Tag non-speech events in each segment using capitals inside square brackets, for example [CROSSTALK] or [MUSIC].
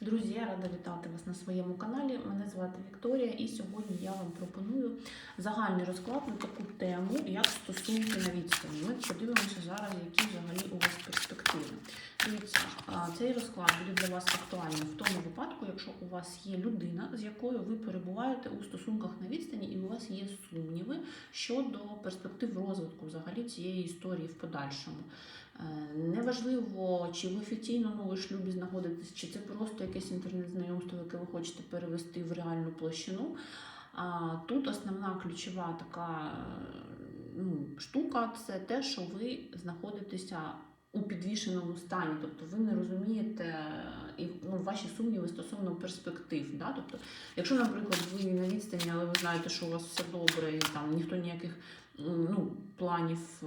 Друзі, я рада вітати вас на своєму каналі. Мене звати Вікторія, і сьогодні я вам пропоную загальний розклад на таку тему, як стосунки на відстані. Ми подивимося зараз, які взагалі у вас перспективи. Дивіться, цей розклад буде для вас актуальним в тому випадку, якщо у вас є людина, з якою ви перебуваєте у стосунках на відстані, і у вас є сумніви щодо перспектив розвитку взагалі цієї історії в подальшому. Е, Неважливо, чи в офіційному ви шлюбі знаходитесь, чи це просто якесь інтернет-знайомство, яке ви хочете перевести в реальну площину. А тут основна ключова така е, ну, штука це те, що ви знаходитеся у підвішеному стані, тобто ви не розумієте і ну, ваші сумніви стосовно перспектив. Да? Тобто, якщо, наприклад, ви на відстані, але ви знаєте, що у вас все добре, і там ніхто ніяких ну, планів, е,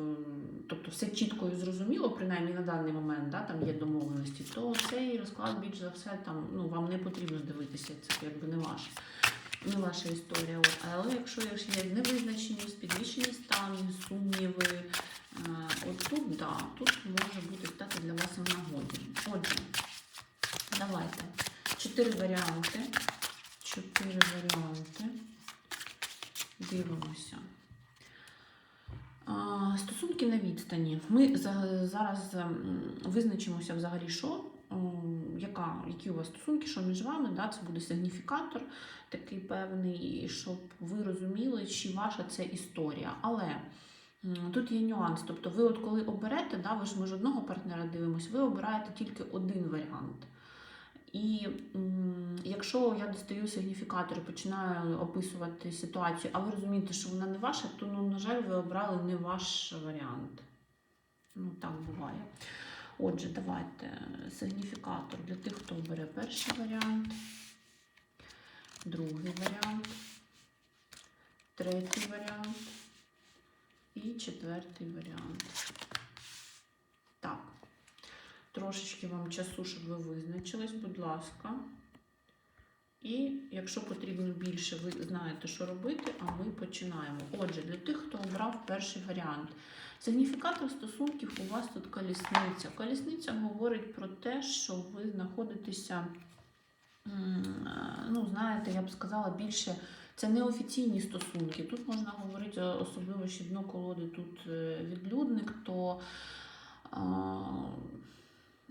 тобто все чітко і зрозуміло, принаймні на даний момент, да, там є домовленості, то цей розклад більш за все там ну, вам не потрібно дивитися, це якби не ваше. Не ваша історія. Але якщо є невизначеність, підвищені стани, сумніви, е, от тут, да, тут може бути стати для вас в нагоді. Отже, давайте. Чотири варіанти. Чотири варіанти. Дивимося. Стосунки на відстані. Ми зараз визначимося взагалі, що, яка, які у вас стосунки, що між вами. Да? Це буде сигніфікатор такий певний, щоб ви розуміли, чи ваша це історія. Але тут є нюанс. Тобто, ви, от коли оберете, да, ви ж ми ж одного партнера дивимося, ви обираєте тільки один варіант. І якщо я достаю сигніфікатор і починаю описувати ситуацію, а ви розумієте, що вона не ваша, то, ну, на жаль, ви обрали не ваш варіант. Ну, так буває. Отже, давайте сигніфікатор для тих, хто обере перший варіант, другий варіант, третій варіант і четвертий варіант. Так. Трошечки вам часу, щоб ви визначились, будь ласка. І якщо потрібно більше, ви знаєте, що робити, а ми починаємо. Отже, для тих, хто обрав перший варіант. Сигніфікатор стосунків у вас тут колісниця. Колісниця говорить про те, що ви знаходитеся, ну, знаєте, я б сказала, більше. Це неофіційні стосунки. Тут можна говорити, особливо ще дно колоди тут е, відлюдник, то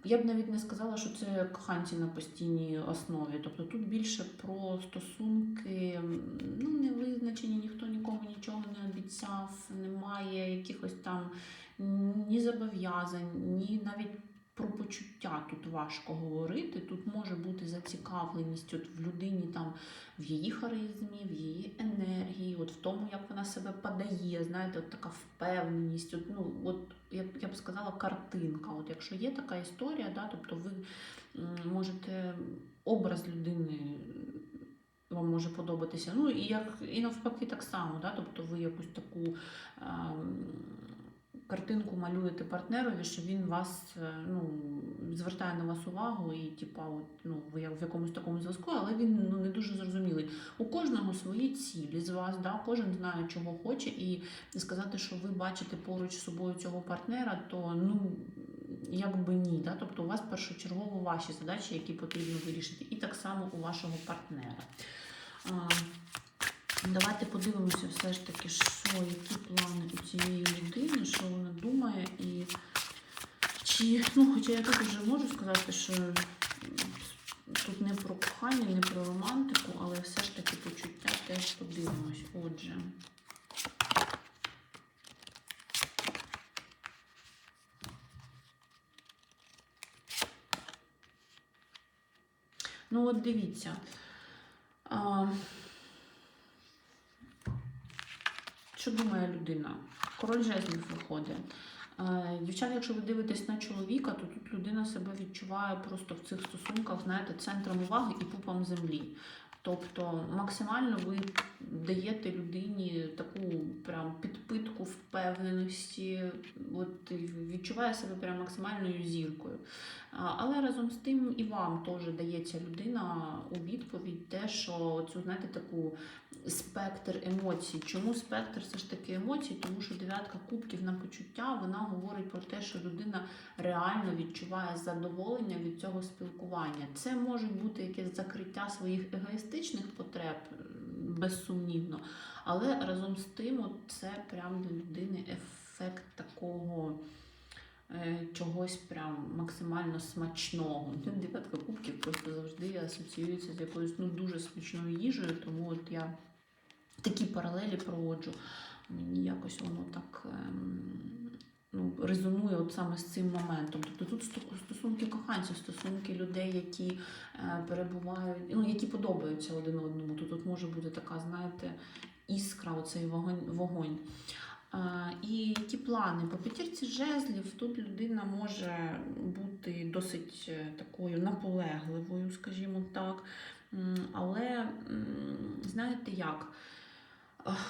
я б навіть не сказала, що це коханці на постійній основі. Тобто тут більше про стосунки ну не визначені, ніхто нікому нічого не обіцяв, немає якихось там ні зобов'язань, ні навіть про почуття тут важко говорити. Тут може бути зацікавленість от в людині там в її харизмі, в її енергії, от в тому, як вона себе подає, знаєте, от така впевненість. От, ну, от я, я б сказала, картинка. От якщо є така історія, да, тобто ви можете образ людини. Вам може подобатися. Ну і як і навпаки так само, да? тобто ви якусь таку ем, картинку малюєте партнерові, що він вас е, ну, звертає на вас увагу, і типа, от, ну, ви в якомусь такому зв'язку, але він ну, не дуже зрозумілий. У кожного свої цілі з вас, да? кожен знає, чого хоче, і сказати, що ви бачите поруч з собою цього партнера, то ну. Якби ні, да? тобто у вас першочергово ваші задачі, які потрібно вирішити, і так само у вашого партнера. Давайте подивимося все ж таки, що, які плани у цієї людини, що вона думає, і чи, ну, хоча я тут вже можу сказати, що тут не про кохання, не про романтику, але все ж таки почуття теж подивимось. Отже. Ну, от дивіться. Що думає людина? Король жезлів виходить. Е, Дівчата, якщо ви дивитесь на чоловіка, то тут людина себе відчуває просто в цих стосунках, знаєте, центром уваги і пупом землі. Тобто максимально ви даєте людині таку прям підпитку впевненості, от відчуває себе прям максимальною зіркою. Але разом з тим і вам теж дається людина у відповідь те, що цю знаєте таку спектр емоцій. Чому спектр все ж таки емоцій? Тому що дев'ятка кубків на почуття вона говорить про те, що людина реально відчуває задоволення від цього спілкування. Це може бути якесь закриття своїх егоїстичних потреб, безсумнівно, але разом з тим, це прям для людини ефект такого. Е, Чогось прям максимально смачного. Ну, Дев'ятка кубків просто завжди асоціюється з якоюсь ну, дуже смачною їжею, тому от я такі паралелі проводжу. Мені якось воно так ем, ну, резонує от саме з цим моментом. Тобто тут стосунки коханців, стосунки людей, які е, перебувають, ну, які подобаються один одному. Тут, тут може бути така, знаєте, іскра, оцей вогонь. вогонь. І які плани? По п'ятірці жезлів тут людина може бути досить е, такою наполегливою, скажімо так. Але знаєте як?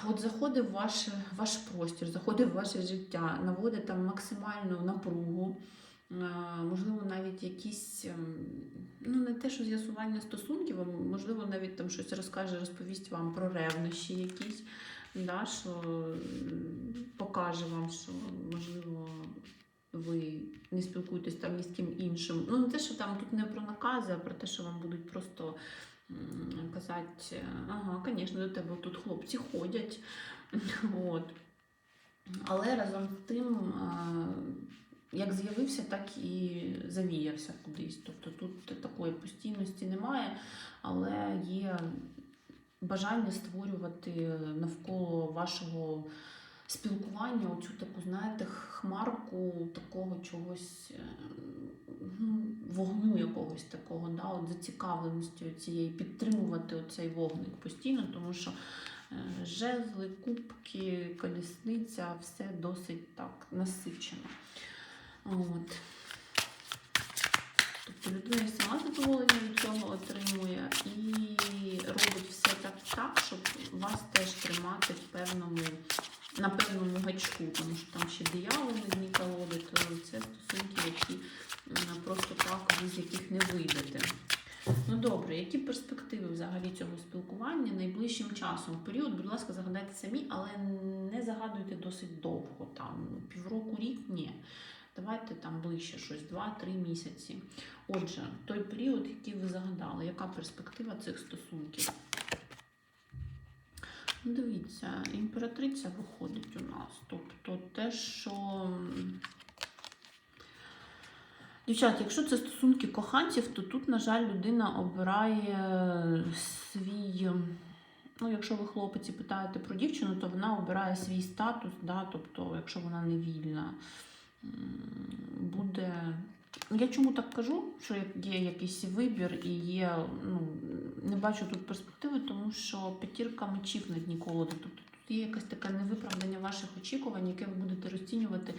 От заходить в ваш, ваш простір, заходить в ваше життя, наводить там максимальну напругу, можливо, навіть якісь, ем, ну не те, що з'ясування стосунків, а можливо, навіть там щось розкаже, розповість вам про ревнощі якісь, да, що покаже вам, що можливо. Ви не спілкуєтесь там ні з ким іншим. Ну, не те, що там тут не про накази, а про те, що вам будуть просто казати, ага, звісно, до тебе тут хлопці ходять. [LAUGHS] От. Але разом з тим, як з'явився, так і завіявся кудись. Тобто тут такої постійності немає, але є бажання створювати навколо вашого спілкування оцю таку, знаєте, хмарку такого чогось, е, ну, вогню якогось такого, да, от зацікавленості цієї, підтримувати оцей вогник постійно, тому що е, жезли, кубки, колісниця, все досить так насичено. От. Людина сама задоволення від цього отримує і робить все так, так, щоб вас теж тримати в певному, на певному гачку, тому що там ще дияволи дні колоди, то це стосунки, які просто так з яких не вийдете. Ну добре, які перспективи взагалі цього спілкування найближчим часом? Період, будь ласка, загадайте самі, але не загадуйте досить довго. Там півроку, рік ні. Давайте там ближче щось, 2-3 місяці. Отже, той період, який ви загадали, яка перспектива цих стосунків? Ну, Дивіться, імператриця виходить у нас. Тобто те, що. Дівчат, якщо це стосунки коханців, то тут, на жаль, людина обирає свій. Ну, якщо ви хлопець питаєте про дівчину, то вона обирає свій статус, да, тобто, якщо вона не вільна, буде. Я чому так кажу, що є якийсь вибір і є, ну, не бачу тут перспективи, тому що п'ятірка мечів на дні колоди. Тобто тут є якесь таке невиправдання ваших очікувань, яке ви будете розцінювати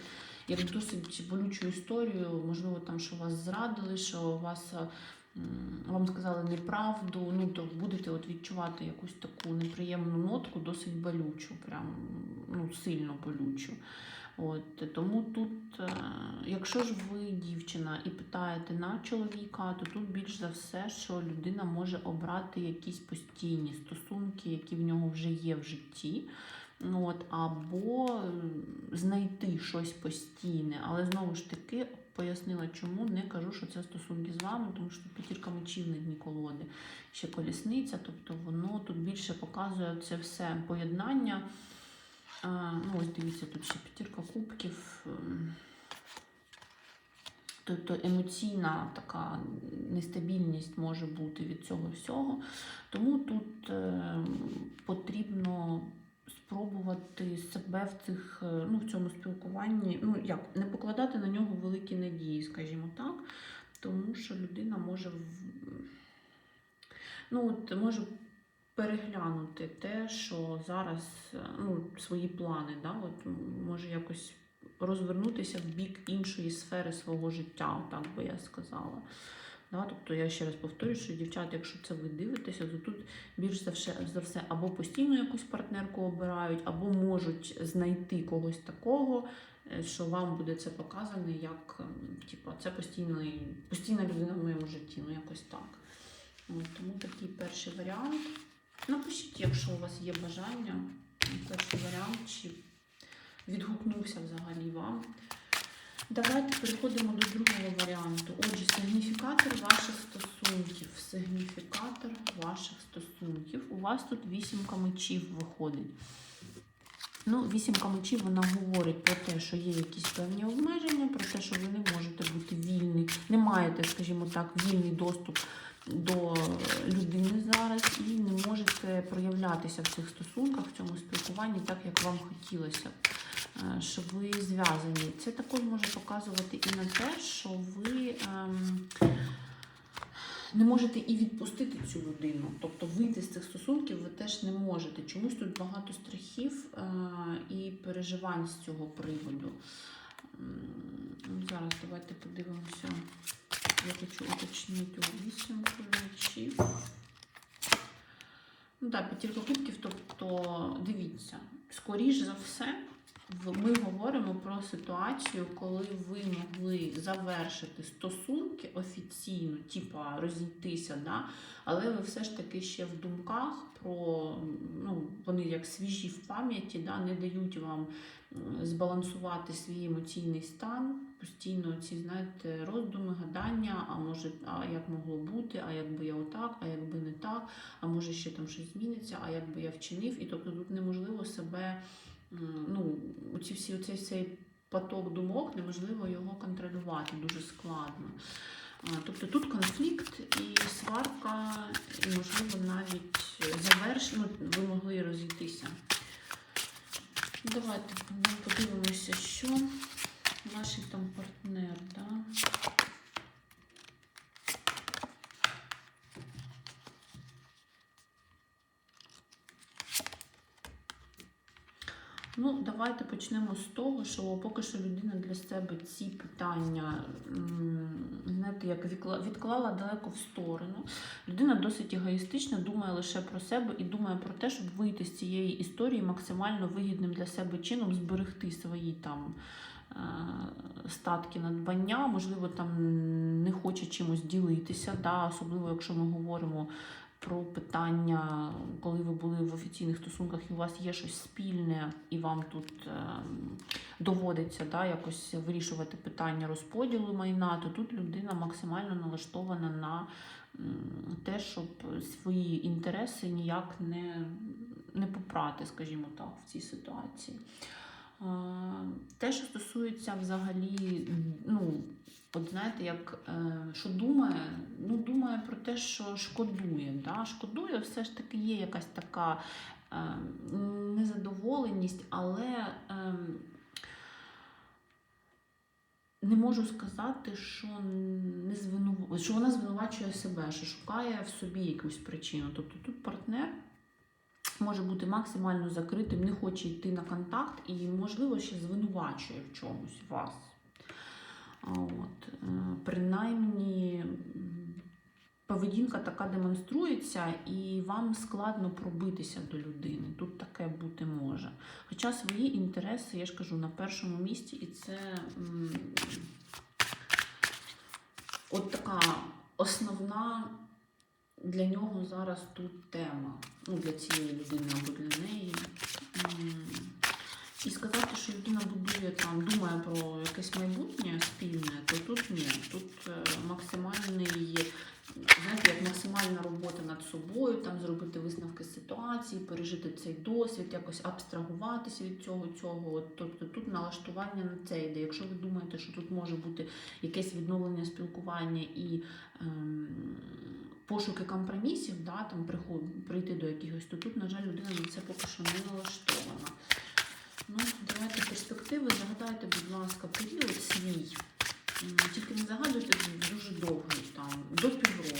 як досить болючу історію. Можливо, там, що вас зрадили, що вас. Вам сказали неправду, ну то будете от відчувати якусь таку неприємну нотку, досить болючу, прям ну, сильно болючу. От, тому тут, е, якщо ж ви дівчина і питаєте на чоловіка, то тут більш за все, що людина може обрати якісь постійні стосунки, які в нього вже є в житті. От, або е, знайти щось постійне, але знову ж таки пояснила, чому не кажу, що це стосунки з вами, тому що п'ятірка мечів на дні колоди, ще колісниця, тобто воно тут більше показує це все поєднання. Ну, ось дивіться, тут ще п'ятірка кубків. Тобто емоційна така нестабільність може бути від цього всього. Тому тут е, потрібно спробувати себе в цих, е, ну, в цьому спілкуванні, ну як, не покладати на нього великі надії, скажімо так, тому що людина може ну, от, може переглянути те, що зараз е, ну, свої плани, да, от, може якось розвернутися в бік іншої сфери свого життя, так би я сказала. Да? Тобто я ще раз повторюю, що дівчата, якщо це ви дивитеся, то тут більш за все, за все або постійно якусь партнерку обирають, або можуть знайти когось такого, е, що вам буде це показано як типу, це постійний, постійна людина в моєму житті, ну якось так. От, тому такий перший варіант. Напишіть, якщо у вас є бажання, перший варіант, чи відгукнувся взагалі вам. Давайте переходимо до другого варіанту. Отже, сигніфікатор ваших стосунків. Сигніфікатор ваших стосунків. У вас тут вісімка мечів виходить. Ну, вісімка мечів вона говорить про те, що є якісь певні обмеження, про те, що ви не можете бути вільні, не маєте, скажімо так, вільний доступ до людини зараз і не можете проявлятися в цих стосунках, в цьому спілкуванні так, як вам хотілося е, що ви зв'язані. Це також може показувати і на те, що ви. ем, не можете і відпустити цю людину, тобто вийти з цих стосунків ви теж не можете. Чомусь тут багато страхів е, і переживань з цього приводу. Ну, Зараз давайте подивимося. Я хочу уточнити у вісімку мечів. Ну так, п'ятірка кубків, тобто дивіться, скоріш за все, ми говоримо про ситуацію, коли ви могли завершити стосунки офіційно, типа розійтися, да? але ви все ж таки ще в думках про ну, вони як свіжі в пам'яті, да? не дають вам збалансувати свій емоційний стан. Постійно ці, знаєте, роздуми, гадання, а може, а як могло бути, а якби я отак, а якби не так, а може ще там щось зміниться, а якби я вчинив. І тобто тут неможливо себе, ну, ці всі оцей цей поток думок, неможливо його контролювати, дуже складно. Тобто тут конфлікт і сварка, і можливо навіть завершено, ви могли розійтися. Давайте ну, подивимося, що ваш там партнер, да? Ну, давайте почнемо з того, що поки що людина для себе ці питання, знаєте, як відклала далеко в сторону. Людина досить егоїстична, думає лише про себе і думає про те, щоб вийти з цієї історії максимально вигідним для себе чином, зберегти свої там статки надбання, можливо, там не хоче чимось ділитися, да, особливо якщо ми говоримо про питання, коли ви були в офіційних стосунках, і у вас є щось спільне, і вам тут е, доводиться да, якось вирішувати питання розподілу майна, то тут людина максимально налаштована на те, щоб свої інтереси ніяк не, не попрати, скажімо так, в цій ситуації. Те, що стосується взагалі, ну, от знаєте, як е, що думає, ну думає про те, що шкодує. Да? Шкодує, все ж таки є якась така е, незадоволеність, але е, не можу сказати, що, не звину... що вона звинувачує себе, що шукає в собі якусь причину. Тобто тут партнер може бути максимально закритим, не хоче йти на контакт і, можливо, ще звинувачує в чомусь вас. От, е, принаймні, поведінка така демонструється, і вам складно пробитися до людини. Тут таке бути може. Хоча свої інтереси, я ж кажу, на першому місці, і це от така основна для нього зараз тут тема. Ну, для цієї людини або для неї. І сказати, що людина будує там, думає про якесь майбутнє спільне, то тут ні. Тут е, максимальний, знаєте, як максимальна робота над собою, там зробити висновки ситуації, пережити цей досвід, якось абстрагуватися від цього цього. Тобто тут налаштування на це йде. Якщо ви думаєте, що тут може бути якесь відновлення спілкування і ем, пошуки компромісів, да, там приход, прийти до якихось, то тут, на жаль, людина на це поки що не налаштована. Ну, давайте перспективи. Загадайте, будь ласка, період свій. Тільки не загадуйте дуже довгий, там, до півроку.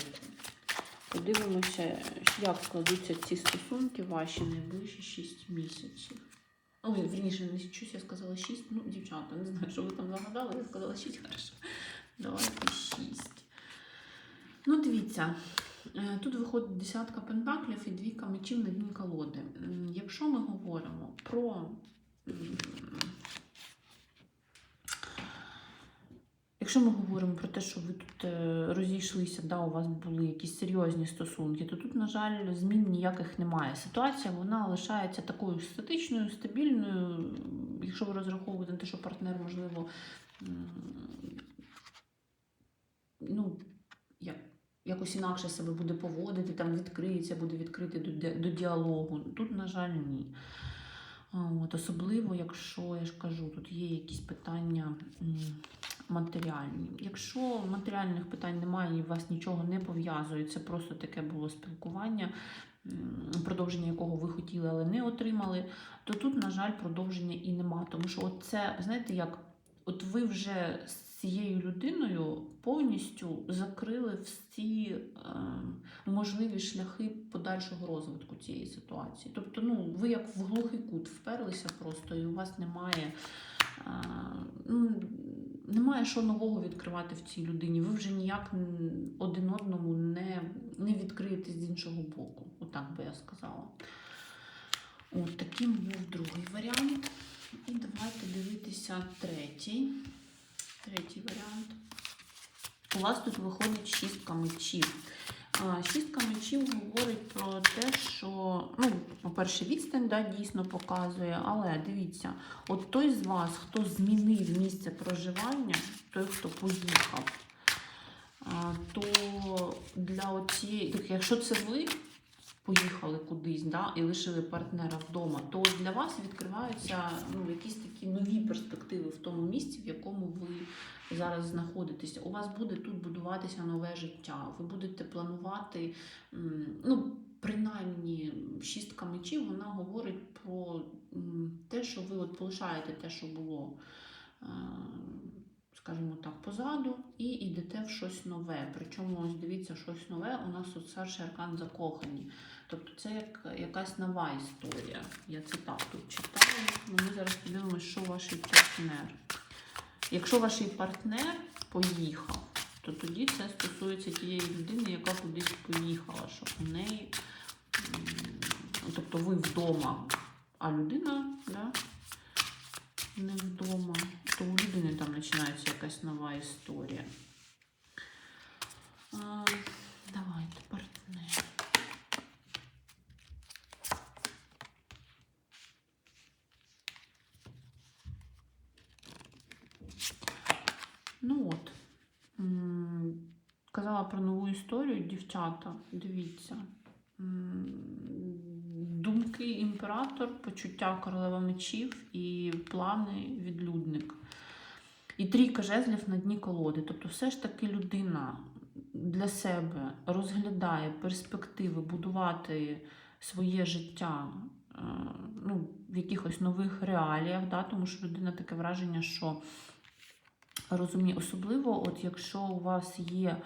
Подивимося, як складуться ці стосунки ваші найближчі 6 місяців. Ой, вірніше, не щось я сказала 6. Ну, дівчата, не знаю, що ви там загадали, я сказала 6, хорошо. Давайте 6. Ну, дивіться, е, тут виходить десятка пентаклів і двійка мечів на дні колоди. Якщо ми говоримо про. Якщо ми говоримо про те, що ви тут е, розійшлися, да, у вас були якісь серйозні стосунки, то тут, на жаль, змін ніяких немає. Ситуація вона лишається такою статичною, стабільною. Якщо ви розраховуєте на те, що партнер, можливо, ну, як, якось інакше себе буде поводити, там відкриється, буде відкритий до, до діалогу. Тут, на жаль, ні. От, особливо, якщо я ж кажу, тут є якісь питання матеріальні. Якщо матеріальних питань немає і вас нічого не пов'язує, це просто таке було спілкування, продовження якого ви хотіли, але не отримали, то тут, на жаль, продовження і нема. Тому що от це, знаєте, як от ви вже з цією людиною повністю закрили всі е, можливі шляхи подальшого розвитку цієї ситуації. Тобто, ну, ви як в глухий кут вперлися просто, і у вас немає. е, Ну, немає що нового відкривати в цій людині. Ви вже ніяк один одному не, не відкриєте з іншого боку. Отак би я сказала. От таким був другий варіант. І давайте дивитися третій. Третій варіант. У вас тут виходить шістка мечів. Шістка мечів говорить про те, що, ну, по-перше, відстань да, дійсно показує, але дивіться, от той з вас, хто змінив місце проживання, той, хто поїхав, то для оцієї, якщо це ви поїхали кудись да, і лишили партнера вдома, то для вас відкриваються ну, якісь такі нові перспективи в тому місці, в якому ви зараз знаходитеся. У вас буде тут будуватися нове життя. Ви будете планувати, ну, принаймні, шістка мечів, вона говорить про те, що ви от полишаєте те, що було. Скажімо так, позаду, і йдете в щось нове. Причому, ось дивіться, щось нове. У нас тут старший аркан закохані. Тобто це як якась нова історія. Я це так тут читаю. Ну, Ми зараз подивимося, що ваш партнер. Якщо ваш партнер поїхав, то тоді це стосується тієї людини, яка кудись поїхала, щоб у неї, тобто ви вдома, а людина да, не вдома, то у людини там починається якась нова історія. А, давайте, партнер. Ну от. Казала про нову історію, дівчата. Дивіться. М, імператор, почуття королева мечів і плани відлюдник. І трійка жезлів на дні колоди. Тобто, все ж таки людина для себе розглядає перспективи будувати своє життя е, ну, в якихось нових реаліях, да? тому що людина таке враження, що розуміє, особливо, от якщо у вас є.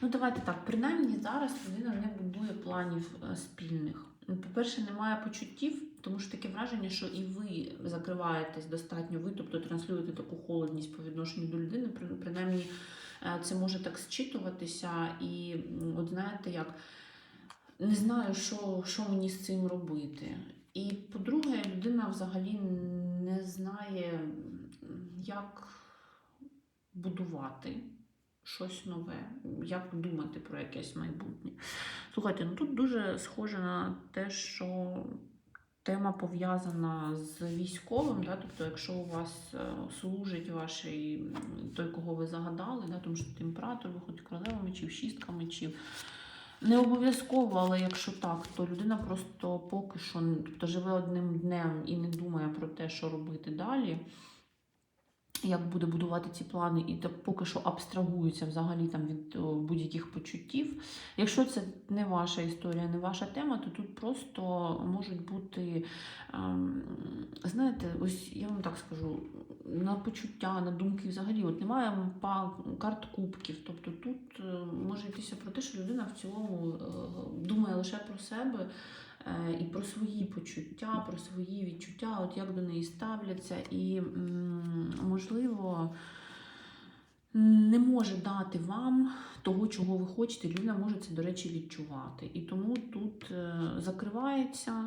Ну, давайте так, принаймні зараз людина не будує планів е, спільних. Ну, По-перше, немає почуттів, тому що таке враження, що і ви закриваєтесь достатньо, ви, тобто транслюєте таку холодність по відношенню до людини. Принаймні, е, це може так зчитуватися, і от знаєте, як не знаю, що, що мені з цим робити. І по-друге, людина взагалі не знає, як будувати щось нове, як думати про якесь майбутнє. Слухайте, ну тут дуже схоже на те, що тема пов'язана з військовим, да? тобто, якщо у вас е, служить ваш той, кого ви загадали, да? тому що тут імператор виходить королева мечів, шістка мечів. Не обов'язково, але якщо так, то людина просто поки що тобто, живе одним днем і не думає про те, що робити далі як буде будувати ці плани, і поки що абстрагується взагалі там від будь-яких почуттів. Якщо це не ваша історія, не ваша тема, то тут просто можуть бути, ем, знаєте, ось я вам так скажу, на почуття, на думки взагалі, от немає карт кубків. Тобто тут е, може йтися про те, що людина в цілому е, думає лише про себе. Е, І про свої почуття, про свої відчуття, от як до неї ставляться, і можливо, не може дати вам того, чого ви хочете. Людина може це, до речі, відчувати. І тому тут е, закривається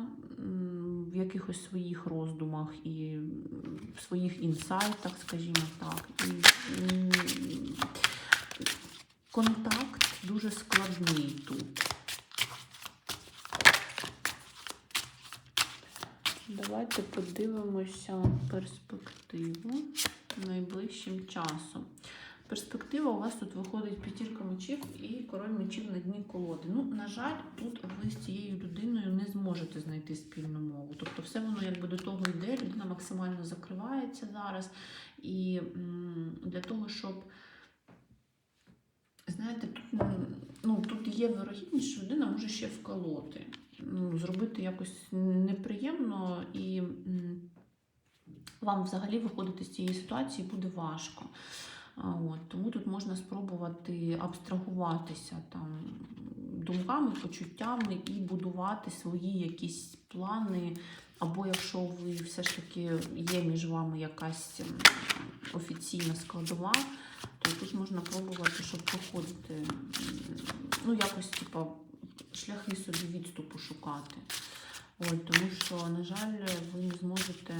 в якихось своїх роздумах і в своїх інсайтах, скажімо так. І контакт дуже складний тут. Давайте подивимося перспективу найближчим часом. Перспектива у вас тут виходить п'ятірка мечів і король мечів на дні колоди. Ну, на жаль, тут ви з цією людиною не зможете знайти спільну мову. Тобто, все воно якби до того йде, людина максимально закривається зараз. І для того, щоб, знаєте, тут, ну, тут є вирогідність, що людина може ще вколоти, ну, зробити якось неприємно і. вам взагалі виходити з цієї ситуації буде важко. От, тому тут можна спробувати абстрагуватися там думками, почуттями і будувати свої якісь плани. Або якщо ви все ж таки є між вами якась офіційна складова, то тут можна пробувати, щоб проходити, ну якось типа шляхи собі відступу шукати. От, тому що, на жаль, ви не зможете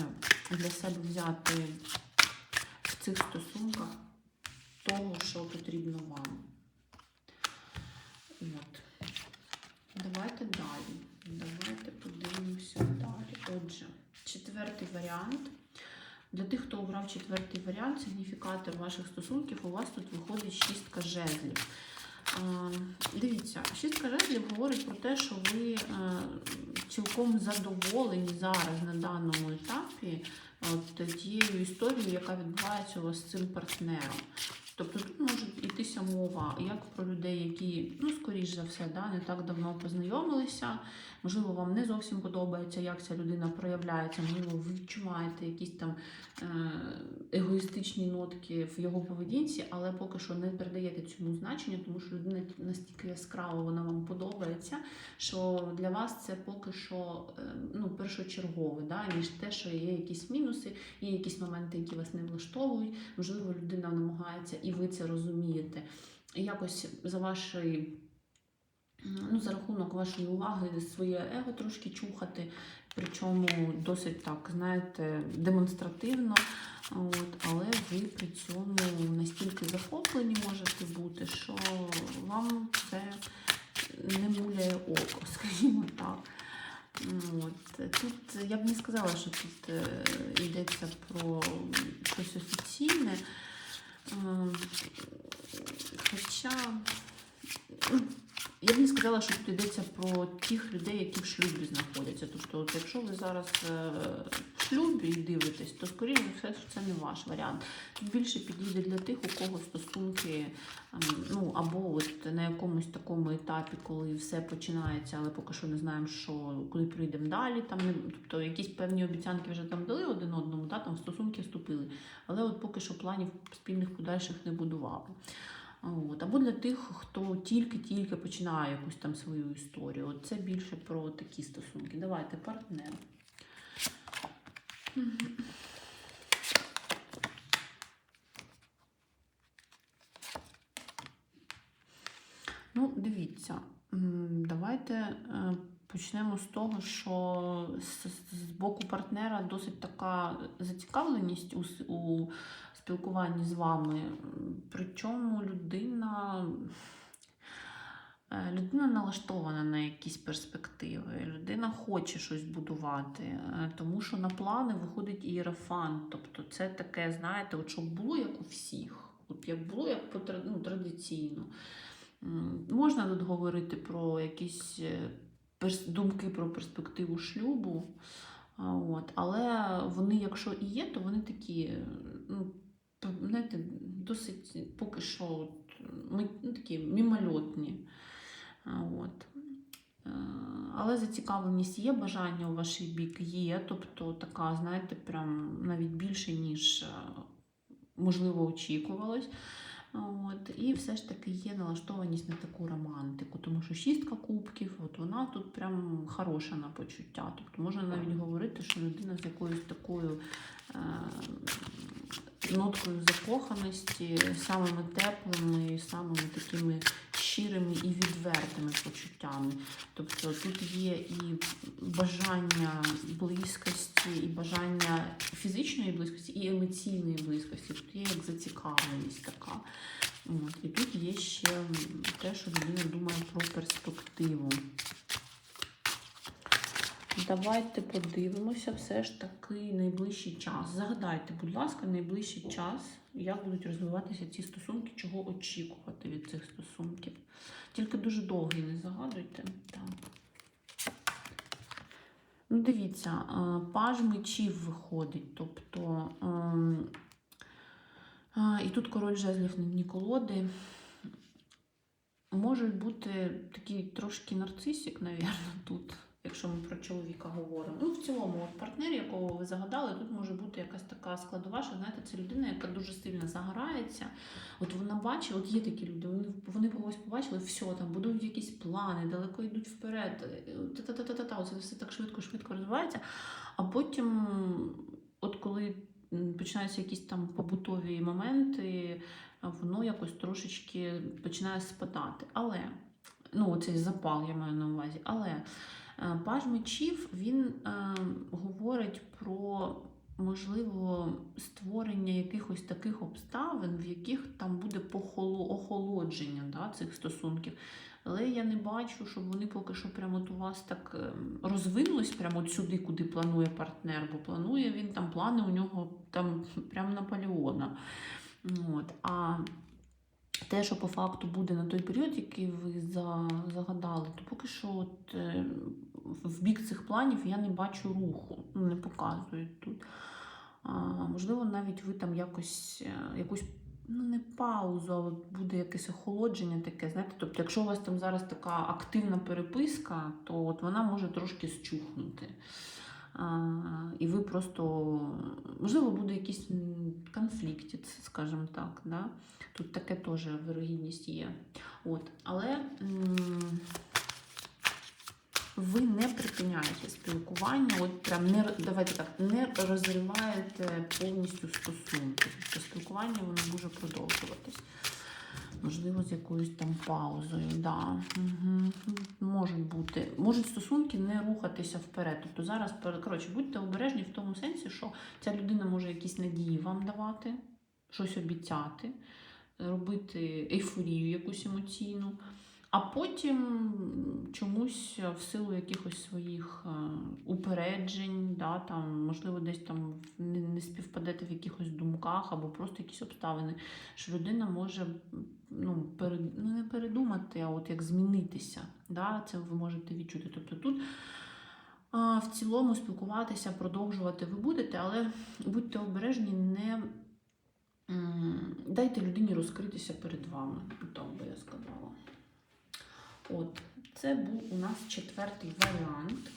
для себе взяти в цих стосунках того, що потрібно вам. От. Давайте далі. Давайте подивимося далі. Отже, четвертий варіант. Для тих, хто обрав четвертий варіант, сигніфікатор ваших стосунків, у вас тут виходить шістка жезлів. Дивіться, шістка жезлів говорить про те, що ви е, цілком задоволені зараз на даному етапі от, тією історією, яка відбувається у вас з цим партнером. Тобто тут може йтися мова як про людей, які, ну, скоріш за все, да, не так давно познайомилися. Можливо, вам не зовсім подобається, як ця людина проявляється. Можливо, ви відчуваєте якісь там е, егоїстичні нотки в його поведінці, але поки що не передаєте цьому значення, тому що людина настільки яскраво вона вам подобається, що для вас це поки що е, ну, першочергове, да, ніж те, що є якісь мінуси, є якісь моменти, які вас не влаштовують. Можливо, людина намагається, і ви це розумієте. Якось за вашої. Ну, за рахунок вашої уваги своє его трошки чухати, причому досить так, знаєте, демонстративно. От, але ви при цьому настільки захоплені можете бути, що вам це не муляє око, [LAUGHS] скажімо так. От. Тут я б не сказала, що тут е, йдеться про щось офіційне. Хоча я б не сказала, що тут йдеться про тих людей, які в шлюбі знаходяться. Тобто, от якщо ви зараз е, в шлюбі дивитесь, то скоріше все, це не ваш варіант. Тут більше підійде для тих, у кого стосунки, ем, ну або от на якомусь такому етапі, коли все починається, але поки що не знаємо, що куди прийдемо далі. Там тобто якісь певні обіцянки вже там дали один одному, да, там в стосунки вступили. Але от поки що планів спільних подальших не будували. От. Або для тих, хто тільки-тільки починає якусь там свою історію. От це більше про такі стосунки. Давайте партнер. Ну, дивіться, давайте е, почнемо з того, що з, боку партнера досить така зацікавленість у спілкуванні з вами. Причому людина. е, Людина налаштована на якісь перспективи, людина хоче щось будувати, е, тому що на плани виходить ієрофант. Тобто це таке, знаєте, от щоб було як у всіх, от як було як по ну, традиційно. Можна тут говорити про якісь е, думки про перспективу шлюбу, от, але вони, якщо і є, то вони такі, ну, знаєте, досить поки що от, ну, такі мімольотні. От. Е, Але зацікавленість є, бажання у ваш бік є, тобто така, знаєте, прям навіть більше, ніж е, можливо очікувалось. От, і все ж таки є налаштованість на таку романтику, тому що шістка кубків, от вона тут прям хороша на почуття. Тобто можна навіть говорити, що людина з якоюсь такою е, ноткою закоханості, самими теплими, самими такими щирими і відвертими почуттями. Тобто тут є і бажання близькості, і бажання фізичної близькості, і емоційної близькості. Тут є як зацікавленість така. От. І тут є ще те, що людина думає про перспективу. Давайте подивимося все ж таки найближчий час. Загадайте, будь ласка, найближчий час, як будуть розвиватися ці стосунки, чого очікувати від цих стосунків. Тільки дуже довгий не загадуйте. Так. Ну, дивіться, паж мечів виходить. Тобто, ем, і тут король жезлів на дні колоди. Може бути такий трошки нарцисик, навірно, тут, якщо ми про чоловіка говоримо. Ну, в цілому, от партнер, якого ви загадали, тут може бути якась така складова, що знаєте, це людина, яка дуже сильно загорається. От вона бачить, от є такі люди, вони, вони когось побачили, все, там будують якісь плани, далеко йдуть вперед. е, Та-та-та-та-та, оце все так швидко-швидко розвивається. А потім, от коли починаються якісь там побутові моменти, воно якось трошечки починає спадати. Але, ну, оцей запал я маю на увазі. Але паж мечів він е, говорить про. Можливо, створення якихось таких обставин, в яких там буде похоло- охолодження да, цих стосунків. Але я не бачу, щоб вони поки що прямо у вас так ем, розвинулись прямо от сюди, куди планує партнер, бо планує він там плани у нього там прямо Наполеона. От. А те, що по факту буде на той період, який ви загадали, то поки що от, е, в бік цих планів я не бачу руху, ну, не показують тут. А, можливо, навіть ви там якось е, якусь. Ну, не паузу, а буде якесь охолодження таке. Знаєте, тобто, якщо у вас там зараз така активна переписка, то от вона може трошки зчухнути. А, і ви просто, можливо, буде якийсь конфлікт, скажімо так. Да? Тут таке теж вирогідність є. От. Але м, ви не припиняєте спілкування, от прям не давайте так, не розриваєте повністю стосунки. Тобто спілкування воно може продовжуватись. Можливо, з якоюсь там паузою. Да. Угу. Можуть бути. Можуть стосунки не рухатися вперед. Тобто зараз, коротше, будьте обережні в тому сенсі, що ця людина може якісь надії вам давати, щось обіцяти, робити ейфорію якусь емоційну. А потім чомусь в силу якихось своїх е, упереджень, да, там, можливо, десь там не співпадете в якихось думках або просто якісь обставини, що людина може ну, перед, ну, не передумати, а от як змінитися. Да, це ви можете відчути. Тобто тут а, в цілому спілкуватися, продовжувати ви будете, але будьте обережні, не дайте людині розкритися перед вами. Так би я сказала. От, це був у нас четвертий варіант.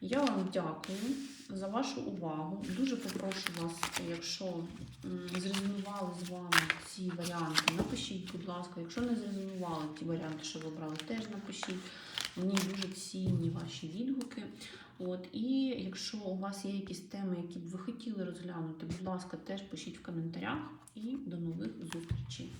Я вам дякую за вашу увагу. Дуже попрошу вас, якщо зрезонували з вами ці варіанти, напишіть, будь ласка. Якщо не зрезонували ті варіанти, що ви обрали, теж напишіть. Мені дуже цінні ваші відгуки. От, і якщо у вас є якісь теми, які б ви хотіли розглянути, будь ласка, теж пишіть в коментарях. І до нових зустрічей.